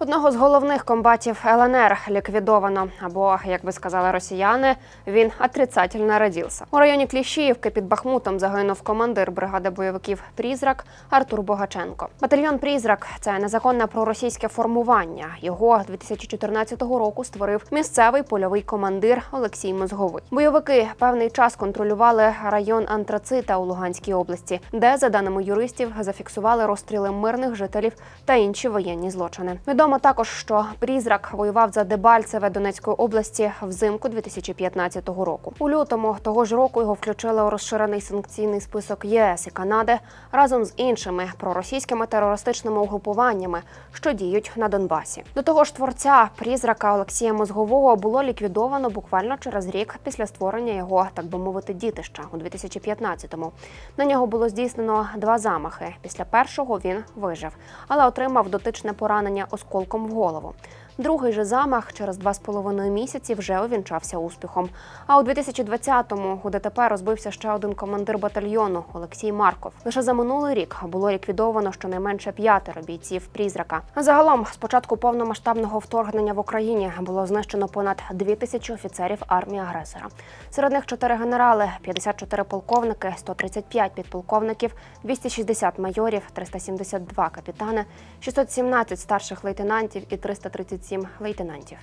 Одного з головних комбатів ЛНР ліквідовано, або як би сказали росіяни, він отрицательно родився. У районі Кліщіївки під Бахмутом загинув командир бригади бойовиків Прізрак Артур Богаченко. Батальйон Прізрак це незаконне проросійське формування. Його 2014 року створив місцевий польовий командир Олексій Мозговий. Бойовики певний час контролювали район Антрацита у Луганській області, де, за даними юристів, зафіксували розстріли мирних жителів та інші воєнні злочини. Відомо також, що Прізрак воював за Дебальцеве Донецької області взимку 2015 року. У лютому того ж року його включили у розширений санкційний список ЄС і Канади разом з іншими проросійськими терористичними угрупуваннями, що діють на Донбасі. До того ж, творця Прізрака Олексія Мозгового було ліквідовано буквально через рік після створення його, так би мовити, дітища у 2015-му. На нього було здійснено два замахи. Після першого він вижив, але отримав дотичне поранення осколком в голову. Другий же замах через два з половиною місяці вже увінчався успіхом. А у 2020-му у ДТП розбився ще один командир батальйону Олексій Марков. Лише за минулий рік було ліквідовано щонайменше п'ятеро бійців прізрака. Загалом, з початку повномасштабного вторгнення в Україні було знищено понад дві тисячі офіцерів армії агресора. Серед них чотири генерали, 54 полковники, 135 підполковників, 260 майорів, 372 капітани, 617 старших лейтенантів і 337 лейтенантів.